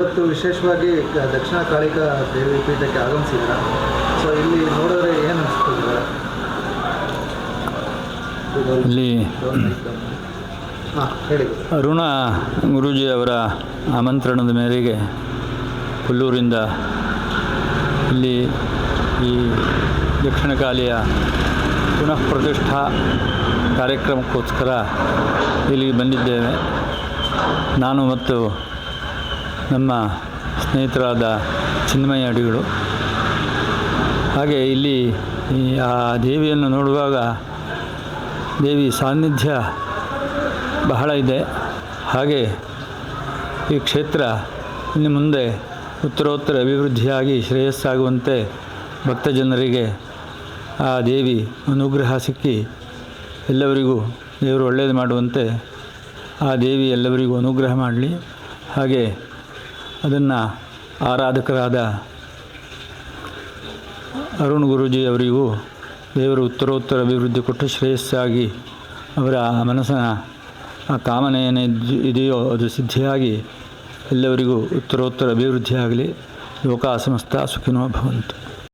ಇವತ್ತು ವಿಶೇಷವಾಗಿ ದಕ್ಷಿಣ ಕಾಳಿಕಾ ದೇವಿ ಪೀಠಕ್ಕೆ ಆಗಮಿಸಿದ್ರ ಸೊ ಇಲ್ಲಿ ನೋಡಿದ್ರೆ ಏನು ಅನಿಸ್ತದೆ ಇಲ್ಲಿ ಅರುಣ ಗುರೂಜಿ ಅವರ ಆಮಂತ್ರಣದ ಮೇರೆಗೆ ಹುಲ್ಲೂರಿಂದ ಇಲ್ಲಿ ಈ ದಕ್ಷಿಣಕಾಲಿಯ ಪುನಃ ಪ್ರತಿಷ್ಠಾ ಕಾರ್ಯಕ್ರಮಕ್ಕೋಸ್ಕರ ಇಲ್ಲಿಗೆ ಬಂದಿದ್ದೇವೆ. ನಾನು ಮತ್ತು ನಮ್ಮ ಸ್ನೇಹಿತರಾದ ಚಿನ್ಮಯ ಅಡಿಗಳು. ಹಾಗೆ ಇಲ್ಲಿ ಆ ದೇವಿಯನ್ನು ನೋಡುವಾಗ ದೇವಿ ಸಾನ್ನಿಧ್ಯ ಬಹಳ ಇದೆ. ಹಾಗೆ ಈ ಕ್ಷೇತ್ರ ಇನ್ನು ಮುಂದೆ ಉತ್ತರೋತ್ತರ ಅಭಿವೃದ್ಧಿಯಾಗಿ ಶ್ರೇಯಸ್ಸಾಗುವಂತೆ ಭಕ್ತಜನರಿಗೆ ಆ ದೇವಿ ಅನುಗ್ರಹ ಸಿಕ್ಕಿ ಎಲ್ಲವರಿಗೂ ದೇವರು ಒಳ್ಳೆಯದು ಮಾಡುವಂತೆ ಆ ದೇವಿ ಎಲ್ಲವರಿಗೂ ಅನುಗ್ರಹ ಮಾಡಲಿ. ಹಾಗೆ ಅದನ್ನು ಆರಾಧಕರಾದ ಅರುಣ್ ಗುರೂಜಿ ಅವರಿಗೂ ದೇವರು ಉತ್ತರೋತ್ತರ ಅಭಿವೃದ್ಧಿ ಕೊಟ್ಟು ಶ್ರೇಯಸ್ಸಾಗಿ ಅವರ ಮನಸ್ಸಿನ ಆ ಕಾಮನೆ ಇದೆಯೋ ಅದು ಸಿದ್ಧಿಯಾಗಿ ಎಲ್ಲವರಿಗೂ ಉತ್ತರೋತ್ತರ ಅಭಿವೃದ್ಧಿಯಾಗಲಿ. ಲೋಕ ಸಮಸ್ತ ಸುಖಿನೋ ಭವಂತು.